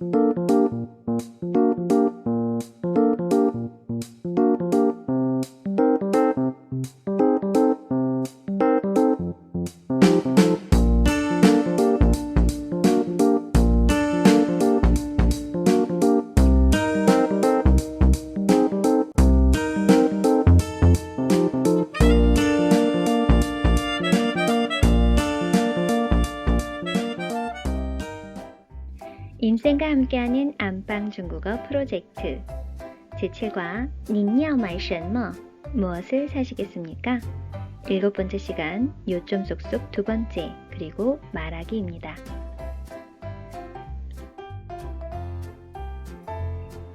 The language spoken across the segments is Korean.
인생 묵상 중국어 프로젝트 제7과 닝야오마이션머 무엇을 사시겠습니까? 일곱 번째 시간 요점 속속 두 번째 그리고 말하기입니다.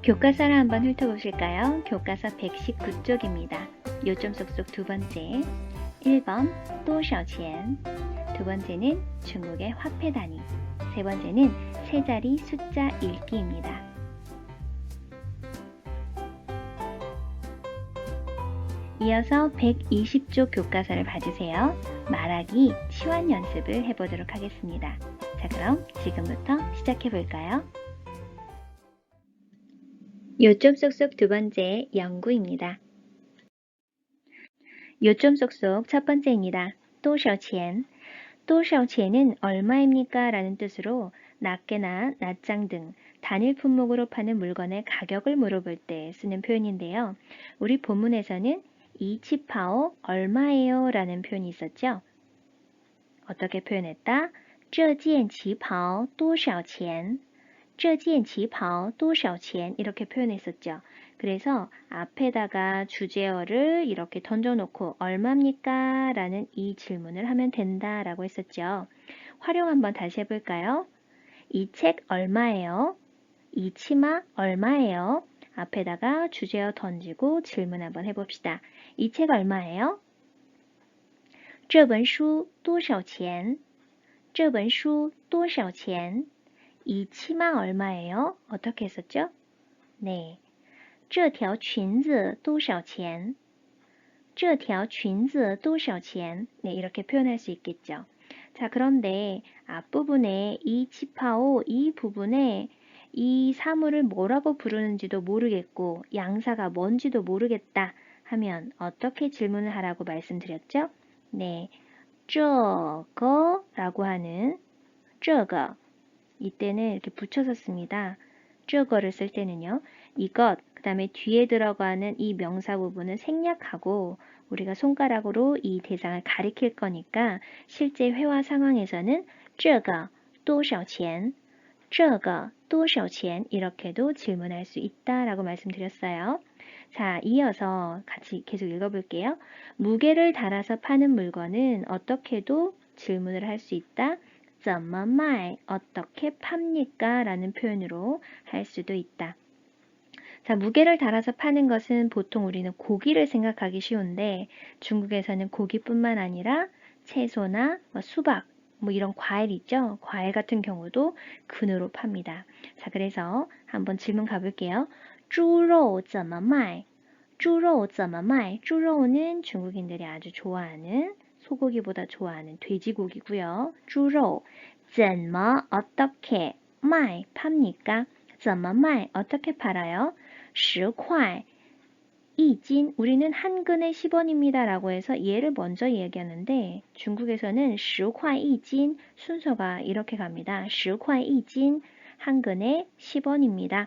교과서를 한번 훑어보실까요? 교과서 119쪽입니다. 요점 속속 두 번째 1번 또셔钱 두 번째는 중국의 화폐 단위 세 번째는 세 자리 숫자 읽기입니다. 이어서 120조 교과서를 봐주세요. 말하기 치환 연습을 해보도록 하겠습니다. 자, 그럼 지금부터 시작해 볼까요? 요점 속속 두 번째 연구입니다. 요점 속속 첫 번째입니다. 또셔첸. 또셔첸은 얼마입니까? 라는 뜻으로 낱개나 낱장 등 단일 품목으로 파는 물건의 가격을 물어볼 때 쓰는 표현인데요. 우리 본문에서는 이 치파오 얼마예요? 라는 표현이 있었죠. 어떻게 표현했다? 这件旗袍多少钱?这件旗袍多少钱? 이렇게 표현했었죠. 그래서 앞에다가 주제어를 이렇게 던져놓고 얼마입니까? 라는 이 질문을 하면 된다라고 했었죠. 활용 한번 다시 해볼까요? 이 책 얼마예요? 이 치마 얼마예요? 앞에다가 주제어 던지고 질문 한번 해봅시다. 이 책 얼마예요? 这本书多少钱?这本书多少钱?이 치마 얼마예요? 어떻게 했었죠? 네. 这条裙子多少钱?这条裙子多少钱? 네, 이렇게 표현할 수 있겠죠. 자, 그런데 앞부분에 이 치파오 이 부분에 이 사물을 뭐라고 부르는지도 모르겠고 양사가 뭔지도 모르겠다 하면 어떻게 질문을 하라고 말씀드렸죠? 네, 这个라고 하는 这个 이때는 이렇게 붙여서 씁니다. 这个를 쓸 때는요. 이것, 그 다음에 뒤에 들어가는 이 명사 부분은 생략하고 우리가 손가락으로 이 대상을 가리킬 거니까 실제 회화 상황에서는 这个多少钱?这个多少钱? 이렇게도 질문할 수 있다라고 말씀드렸어요. 자, 이어서 같이 계속 읽어볼게요. 무게를 달아서 파는 물건은 어떻게도 질문을 할 수 있다. 怎么卖? 어떻게 팝니까? 라는 표현으로 할 수도 있다. 자, 무게를 달아서 파는 것은 보통 우리는 고기를 생각하기 쉬운데 중국에서는 고기뿐만 아니라 채소나 뭐 수박, 뭐 이런 과일 있죠? 과일 같은 경우도 근으로 팝니다. 자, 그래서 한번 질문 가볼게요. 猪肉怎么卖?猪肉怎么卖?猪肉는 중국인들이 아주 좋아하는 소고기보다 좋아하는 돼지고기고요. 猪肉 怎么 어떻게 卖 팝니까? 怎么卖 어떻게 팔아요? 10块 이진 우리는 한 근에 10원입니다 라고 해서 얘를 먼저 얘기하는데 중국에서는 10块 이진 순서가 이렇게 갑니다. 10块 이진 한 근에 10원입니다.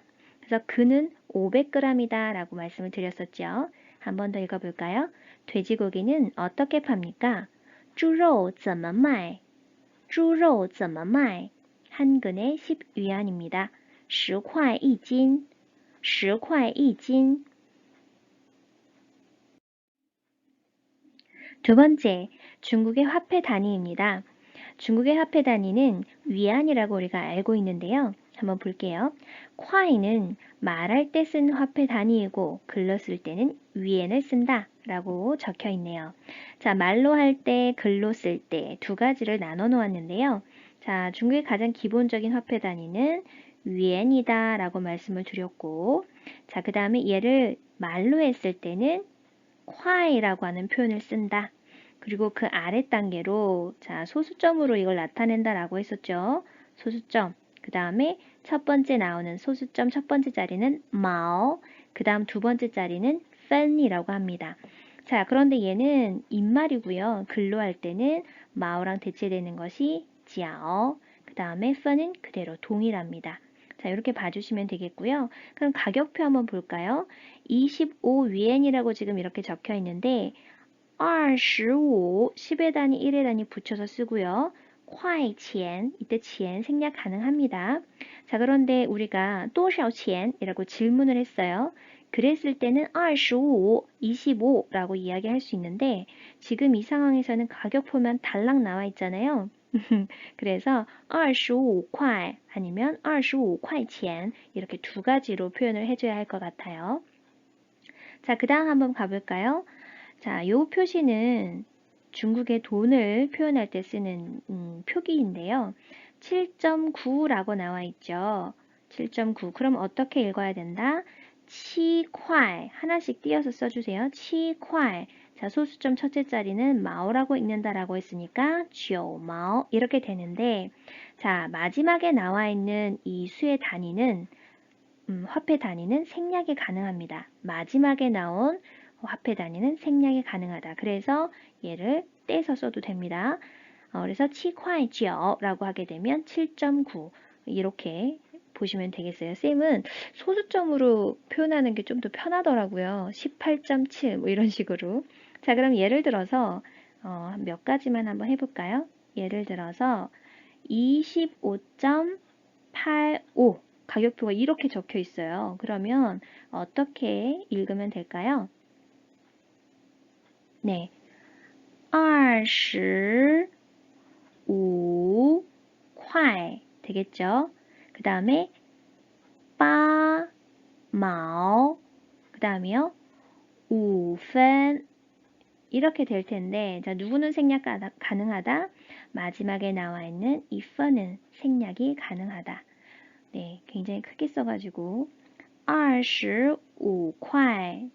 그래서 근은 500g이다 라고 말씀을 드렸었죠. 한 번 더 읽어볼까요? 돼지고기는 어떻게 팝니까? 猪肉怎么卖?猪肉怎么卖?한 근에 10위안입니다. 10块一斤十块一斤. 두 번째, 중국의 화폐 단위입니다. 중국의 화폐 단위는 위안이라고 우리가 알고 있는데요. 한번 볼게요. 콰이는 말할 때 쓴 화폐 단위이고 글로 쓸 때는 위엔을 쓴다 라고 적혀 있네요. 자, 말로 할 때, 글로 쓸 때 두 가지를 나눠 놓았는데요. 자, 중국의 가장 기본적인 화폐 단위는 위엔이다 라고 말씀을 드렸고 자, 그 다음에 얘를 말로 했을 때는 콰이라고 하는 표현을 쓴다. 그리고 그 아래 단계로 자, 소수점으로 이걸 나타낸다 라고 했었죠. 소수점. 그 다음에 첫 번째 나오는 소수점 첫 번째 자리는 마오, 그 다음 두 번째 자리는 펀이라고 합니다. 자, 그런데 얘는 입말이고요. 글로 할 때는 마오랑 대체되는 것이 지아오, 그 다음에 펀은 그대로 동일합니다. 자, 이렇게 봐주시면 되겠고요. 그럼 가격표 한번 볼까요? 25 위엔이라고 지금 이렇게 적혀 있는데 25, 10의 단위, 1의 단위 붙여서 쓰고요. 快钱, 이때 钱 생략 가능합니다. 자, 그런데 우리가 多少钱이라고 질문을 했어요. 그랬을 때는 25, 25라고 이야기할 수 있는데 지금 이 상황에서는 가격표만 달랑 나와 있잖아요. 그래서 25块 아니면 25块钱 이렇게 두 가지로 표현을 해줘야 할 것 같아요. 자, 그 다음 한번 가볼까요? 자, 요 표시는 중국의 돈을 표현할 때 쓰는 음, 표기인데요. 7.9라고 나와 있죠. 7.9. 그럼 어떻게 읽어야 된다? 치块 하나씩 띄어서 써주세요. 치块 자, 소수점 첫째 자리는 마오라고 읽는다라고 했으니까 9마오 이렇게 되는데 자, 마지막에 나와 있는 이 수의 단위는 음, 화폐 단위는 생략이 가능합니다. 마지막에 나온 화폐 단위는 생략이 가능하다. 그래서 얘를 떼서 써도 됩니다. 어, 그래서 치콰이지어라고 하게 되면 7.9 이렇게 보시면 되겠어요. 쌤은 소수점으로 표현하는 게 좀 더 편하더라고요. 18.7 뭐 이런 식으로. 자, 그럼 예를 들어서 어, 몇 가지만 한번 해볼까요? 예를 들어서 25.85 가격표가 이렇게 적혀 있어요. 그러면 어떻게 읽으면 될까요? 네. 25块 되겠죠? 그 다음에 8毛그 다음에요. 5분 이렇게 될 텐데 자 누구는 생략 가능하다? 마지막에 나와 있는 if는 생략이 가능하다. 네, 굉장히 크게 써가지고 25块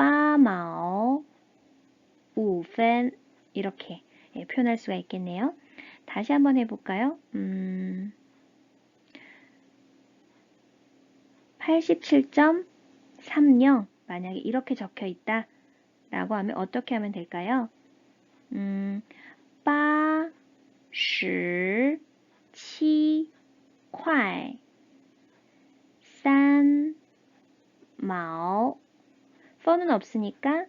빠마오 우펜 이렇게 예, 표현할 수가 있겠네요. 다시 한번 해볼까요? 음, 87.30 만약에 이렇게 적혀 있다 라고 하면 어떻게 하면 될까요? 음, 87块 3毛 펀은 없으니까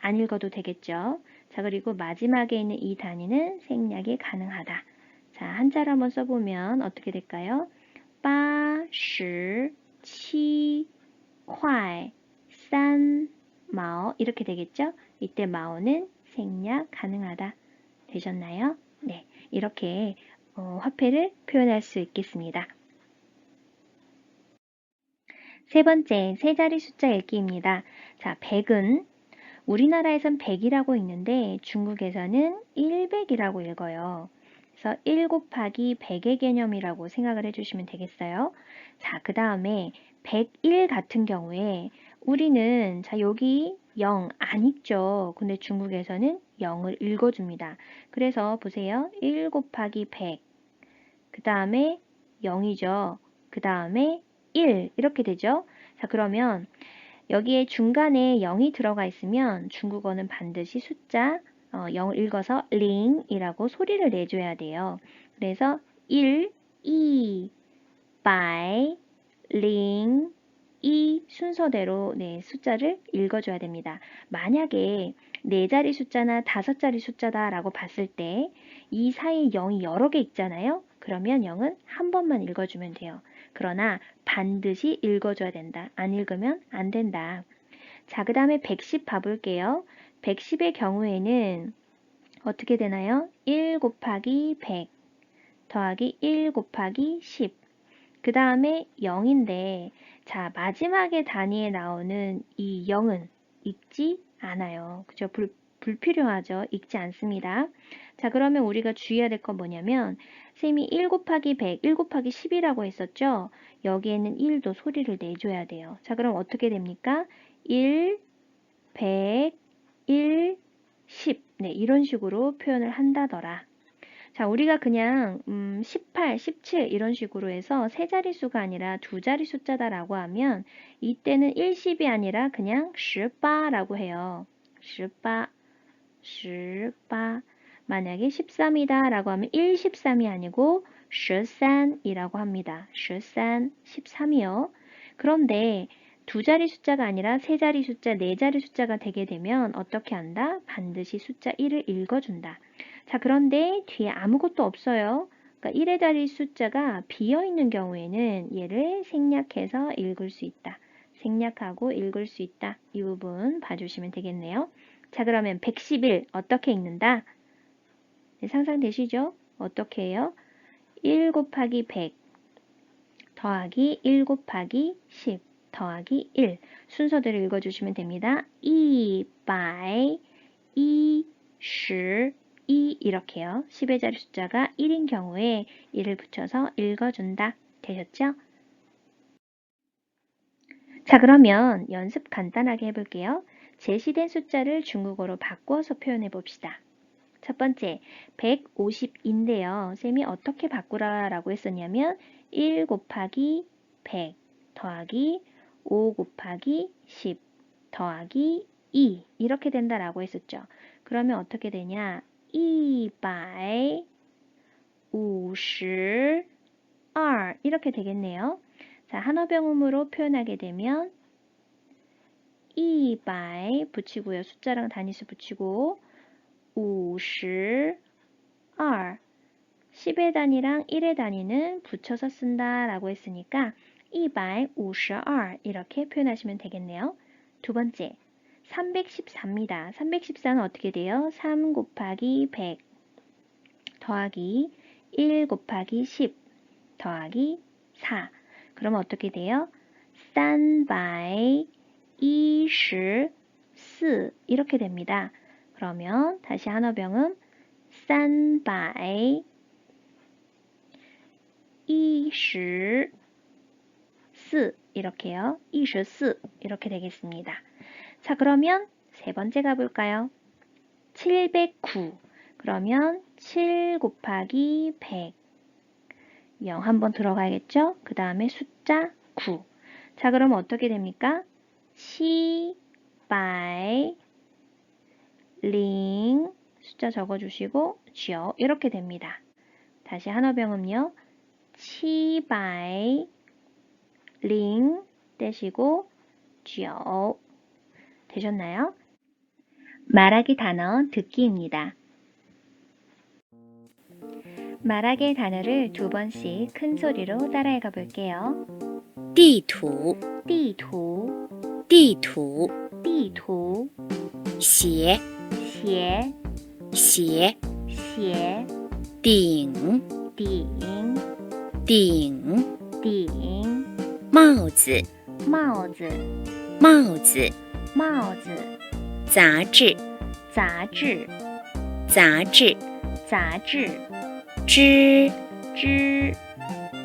안 읽어도 되겠죠. 자, 그리고 마지막에 있는 이 단위는 생략이 가능하다. 자, 한자로 한번 써보면 어떻게 될까요? 8, 10, 7, 块, 3, 마오 이렇게 되겠죠? 이때 마오는 생략 가능하다. 되셨나요? 네, 이렇게 어, 화폐를 표현할 수 있겠습니다. 세 번째, 세 자리 숫자 읽기입니다. 자, 100은 우리나라에선 100이라고 읽는데 중국에서는 100이라고 읽어요. 그래서 1 곱하기 100의 개념이라고 생각을 해주시면 되겠어요. 자, 그 다음에 101 같은 경우에 우리는 자 여기 0 안 읽죠. 근데 중국에서는 0을 읽어줍니다. 그래서 보세요. 1 곱하기 100. 그 다음에 0이죠. 그 다음에 1 이렇게 되죠. 자 그러면 여기에 중간에 0이 들어가 있으면 중국어는 반드시 숫자 어, 0을 읽어서 링이라고 소리를 내줘야 돼요. 그래서 1, 2, 100, 링, 이 순서대로 네, 숫자를 읽어줘야 됩니다. 만약에 네 자리 숫자나 다섯 자리 숫자다 라고 봤을 때 이 사이에 0이 여러 개 있잖아요. 그러면 0은 한 번만 읽어주면 돼요. 그러나 반드시 읽어줘야 된다. 안 읽으면 안 된다. 자, 그 다음에 110 봐볼게요. 110의 경우에는 어떻게 되나요? 1 곱하기 100 더하기 1 곱하기 10. 그 다음에 0인데 자, 마지막에 단위에 나오는 이 0은 읽지 않아요. 그죠? 불, 불필요하죠. 읽지 않습니다. 자, 그러면 우리가 주의해야 될 건 뭐냐면 쌤이 1 곱하기 100, 1 곱하기 10이라고 했었죠? 여기에는 1도 소리를 내줘야 돼요. 자, 그럼 어떻게 됩니까? 1, 100, 1, 10. 네, 이런 식으로 표현을 한다더라. 자, 우리가 그냥 음, 18, 17 이런 식으로 해서 세 자릿수가 아니라 두 자리 숫자다라고 하면 이때는 1, 10이 아니라 그냥 18라고 해요. 18, 18. 만약에 13이다 라고 하면 1, 13이 아니고 13이라고 합니다. 13, 13이요. 그런데 두 자리 숫자가 아니라 세 자리 숫자, 네 자리 숫자가 되게 되면 어떻게 한다? 반드시 숫자 1을 읽어준다. 자, 그런데 뒤에 아무것도 없어요. 그러니까 1의 자리 숫자가 비어 있는 경우에는 얘를 생략해서 읽을 수 있다. 생략하고 읽을 수 있다. 이 부분 봐주시면 되겠네요. 자, 그러면 111 어떻게 읽는다? 네, 상상되시죠? 어떻게 해요? 1 곱하기 100 더하기 1 곱하기 10 더하기 1 순서대로 읽어주시면 됩니다. 2, 100, 2, 10, 2 이렇게요. 10의 자리 숫자가 1인 경우에 1을 붙여서 읽어준다. 되셨죠? 자 그러면 연습 간단하게 해볼게요. 제시된 숫자를 중국어로 바꾸어서 표현해 봅시다. 첫 번째, 150인데요. 쌤이 어떻게 바꾸라 라고 했었냐면 1 곱하기 100 더하기 5 곱하기 10 더하기 2 이렇게 된다라고 했었죠. 그러면 어떻게 되냐? 100 50 2 이렇게 되겠네요. 자, 한어병음으로 표현하게 되면 200 붙이고요. 숫자랑 단위수 붙이고 50 2 10의 단위랑 1의 단위는 붙여서 쓴다 라고 했으니까 252 이렇게 표현하시면 되겠네요. 두 번째 314입니다. 314는 어떻게 돼요? 3 곱하기 100 더하기 1 곱하기 10 더하기 4 그러면 어떻게 돼요? 324이 렇게 됩니다. 그러면 다시 한어병은 324 이렇게요. 24 이렇게 되겠습니다. 자, 그러면 세 번째 가볼까요? 709. 그러면 7 곱하기 100. 0 한번 들어가야겠죠? 그 다음에 숫자 9. 자, 그러면 어떻게 됩니까? 7, 百, 링, 숫자 적어주시고, 쥐어. 이렇게 됩니다. 다시 한어병음요. 700, 링, 떼시고, 쥐어. 되셨나요? 말하기 단어 듣기입니다. 말하기 단어를 두 번씩 큰 소리로 따라해 가볼게요. 地图，地图, 地图，地图,鞋，鞋,鞋，鞋,顶，顶,顶，顶,帽子，帽子,帽子，帽子,杂志，杂志,杂志，杂志,支，支,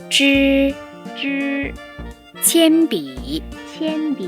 支，支,铅笔，铅笔,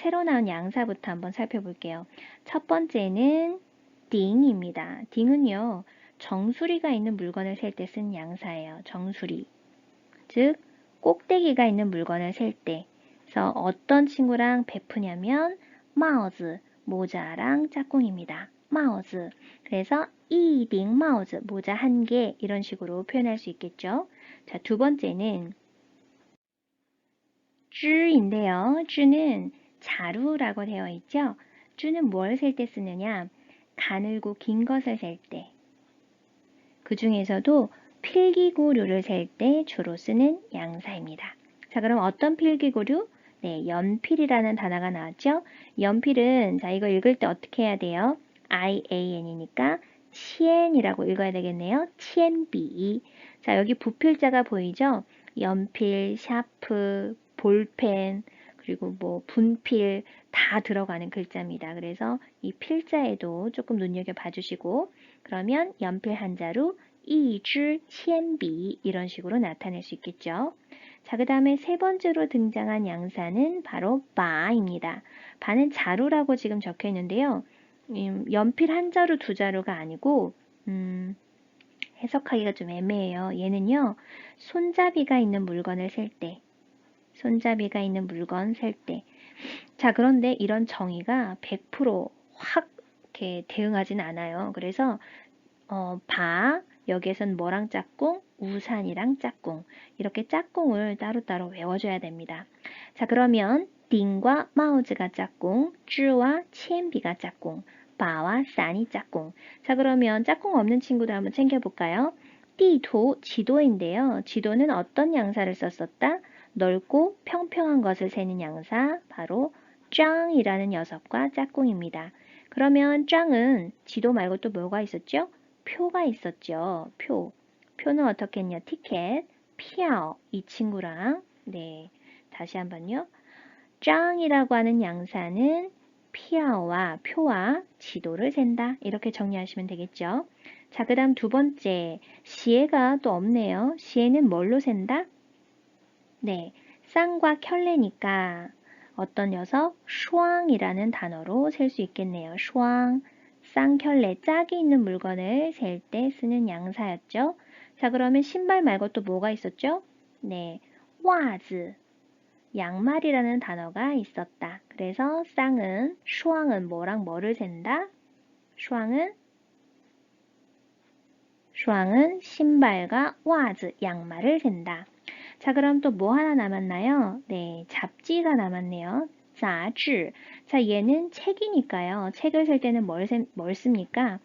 새로 나온 양사부터 한번 살펴볼게요. 첫 번째는 딩입니다. 딩은요. 정수리가 있는 물건을 셀 때 쓴 양사예요. 정수리. 즉 꼭대기가 있는 물건을 셀 때. 그래서 어떤 친구랑 베푸냐면 마우즈, 모자랑 짝꿍입니다. 마우즈. 그래서 이딩 마우즈, 모자 한 개 이런 식으로 표현할 수 있겠죠. 자, 두 번째는 쯔인데요. 쯔는 자루라고 되어 있죠. 쯔는 뭘 셀 때 쓰느냐? 가늘고 긴 것을 셀 때. 그 중에서도 필기구류를 셀 때 주로 쓰는 양사입니다. 자, 그럼 어떤 필기구류? 네, 연필이라는 단어가 나왔죠? 연필은 자, 이거 읽을 때 어떻게 해야 돼요? IAN이니까 치엔이라고 읽어야 되겠네요. 치엔비. 자, 여기 부필자가 보이죠? 연필, 샤프, 볼펜, 그리고 뭐 분필 다 들어가는 글자입니다. 그래서 이 필자에도 조금 눈여겨 봐주시고 그러면 연필 한 자루 이즈 시엔비 이런 식으로 나타낼 수 있겠죠. 자, 그 다음에 세 번째로 등장한 양사는 바로 바입니다. 바는 자루라고 지금 적혀 있는데요. 음, 연필 한 자루 두 자루가 아니고 음, 해석하기가 좀 애매해요. 얘는요. 손잡이가 있는 물건을 셀 때 손잡이가 있는 물건 셀 때. 자, 그런데 이런 정의가 100%확 이렇게 대응하진 않아요. 그래서 어, 바 여기에선 뭐랑 짝꿍? 우산이랑 짝꿍. 이렇게 짝꿍을 따로따로 외워줘야 됩니다. 자, 그러면 딩과 마우즈가 짝꿍, 쯔와 치엔비가 짝꿍, 바와 산이 짝꿍. 자, 그러면 짝꿍 없는 친구들 한번 챙겨볼까요? 띠도 지도인데요. 지도는 어떤 양사를 썼었다? 넓고 평평한 것을 세는 양사, 바로 짱이라는 녀석과 짝꿍입니다. 그러면 짱은 지도 말고 또 뭐가 있었죠? 표가 있었죠. 표. 표는 어떻게 했냐? 티켓, 피아오 이 친구랑 네 다시 한번요. 짱이라고 하는 양사는 피아오와 표와 지도를 센다. 이렇게 정리하시면 되겠죠. 자, 그 다음 두 번째, 시에가 또 없네요. 시에는 뭘로 센다? 네, 쌍과 켤레니까 어떤 녀석? 슈왕이라는 단어로 셀 수 있겠네요. 슈왕, 쌍켤레, 짝이 있는 물건을 셀 때 쓰는 양사였죠. 자, 그러면 신발 말고 또 뭐가 있었죠? 네, 와즈, 양말이라는 단어가 있었다. 그래서 쌍은, 슈왕은 뭐랑 뭐를 센다? 슈왕은 슈왕은 신발과 와즈, 양말을 센다. 자, 그럼 또 뭐 하나 남았나요? 네, 잡지가 남았네요. 자즈. 자, 얘는 책이니까요. 책을 쓸 때는 뭘, 뭘 씁니까?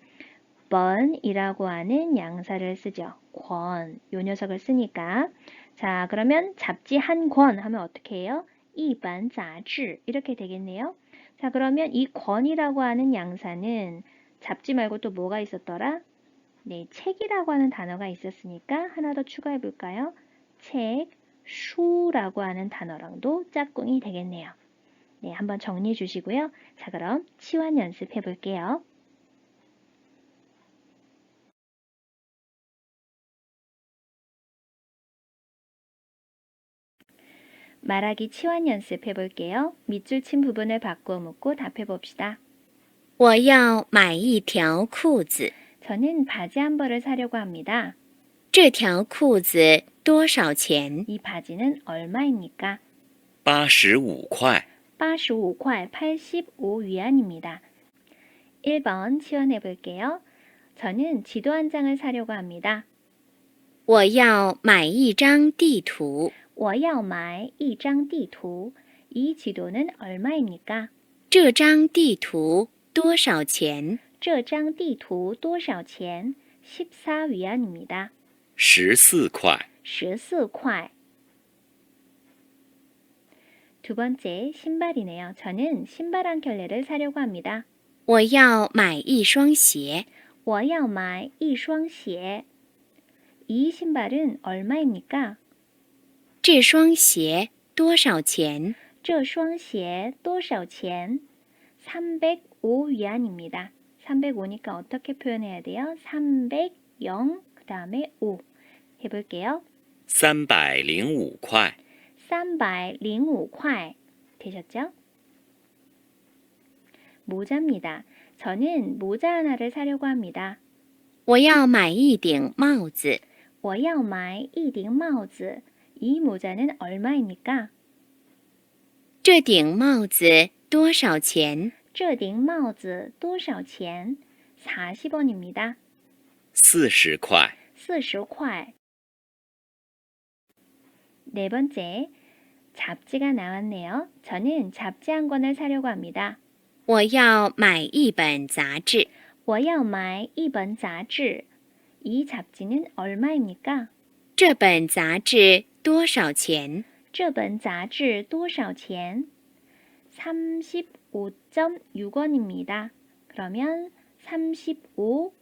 번이라고 하는 양사를 쓰죠. 권, 요 녀석을 쓰니까. 자, 그러면 잡지 한 권 하면 어떻게 해요? 이반 자즈 이렇게 되겠네요. 자, 그러면 이 권이라고 하는 양사는 잡지 말고 또 뭐가 있었더라? 네, 책이라고 하는 단어가 있었으니까 하나 더 추가해 볼까요? 책, 슈라고 하는 단어랑도 짝꿍이 되겠네요. 네, 한번 정리해 주시고요. 자, 그럼 치환 연습해 볼게요. 말하기 치환 연습해 볼게요. 밑줄 친 부분을 바꾸어 묻고 답해 봅시다. 我要买一条裤子， 저는 바지 한 벌을 사려고 합니다. 这条裤子多少钱？ 이 바지는 얼마입니까? 八十五块， 85块 85위안입니다. 1번 치환해 볼게요. 저는 지도 한 장을 사려고 합니다. 我要买一张地图，我要买一张地图. 이 지도는 얼마입니까? 这张地图多少钱？这张地图多少钱? 14위안입니다. 十四块， 14块. 두 번째 신발이네요. 저는 신발 한 켤레를 사려고 합니다. 我要买一双鞋，我要买一双鞋. 이 신발은 얼마입니까? 这双鞋多少钱？这双鞋多少钱? 305위안입니다. 305니까 어떻게 표현해야 돼요? 300, 0, 그 다음에 5. 해볼게요. 三百零五块， 305块. 되셨죠? 모자입니다. 저는 모자 하나를 사려고 합니다. 我要买一顶帽子，我要买一顶帽子. 이 모자는 얼마입니까? 这顶帽子多少钱？这顶帽子多少钱? 40원입니다. 四十块， 40块. 네 번째, 잡지가 나왔네요. 저는 잡지 한 권을 사려고 합니다. 我要买一本杂志，我要买一本杂志. 이 잡지는 얼마입니까? 这本杂志多少钱？这本杂志多少钱? 35.6원입니다. 그러면 35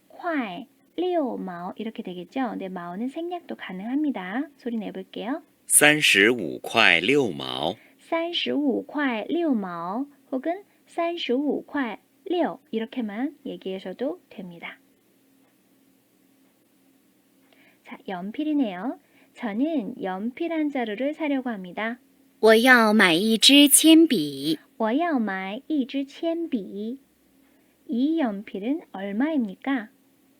快, 6毛 이렇게 되겠죠? 근데 마오는 생략도 가능합니다. 소리 내볼게요. 三十五块六毛， 35块6毛 혹은 35块6 이렇게만 얘기하셔도 됩니다. 자, 연필이네요. 저는 연필 한 자루를 사려고 합니다. 我要买一支铅笔。我要买一支铅笔. 이 연필은 얼마입니까?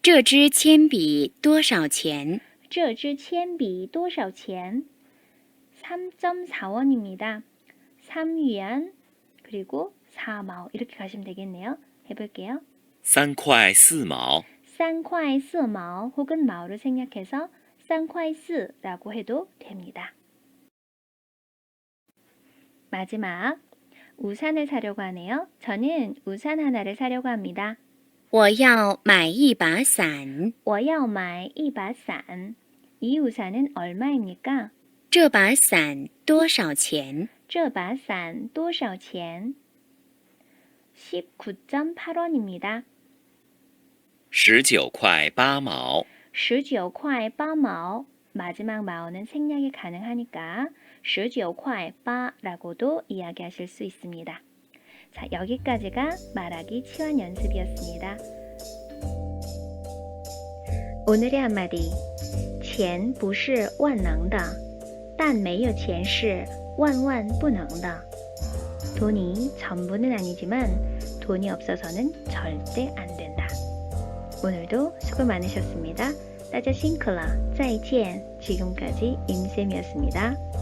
这支铅笔多少钱？这支铅笔多少钱? 3.4원입니다. 3위안 그리고 4마 이렇게 가시면 되겠네요. 해볼게요. 三块四毛， 쌍콰이 스마오 혹은 마오를 생략해서 쌍콰이 스라고 해도 됩니다. 마지막 우산을 사려고 하네요. 저는 우산 하나를 사려고 합니다. 我要买一把伞。我要买一把伞. 이 우산은 얼마입니까? 这把伞多少钱？这把伞多少钱? 19.8원입니다. 十九块八毛， 19块 8毛 마지막 마오는 생략이 가능하니까 19块 8라고도 이야기하실 수 있습니다. 자, 여기까지가 말하기 치환 연습이었습니다. 오늘의 한마디 钱不是万能的但没有钱是万万不能的 돈이 전부는 아니지만 돈이 없어서는 절대 안 된다. 오늘도 수고 많으셨습니다. 따자 싱클라, 再见. 지금까지 임쌤이었습니다.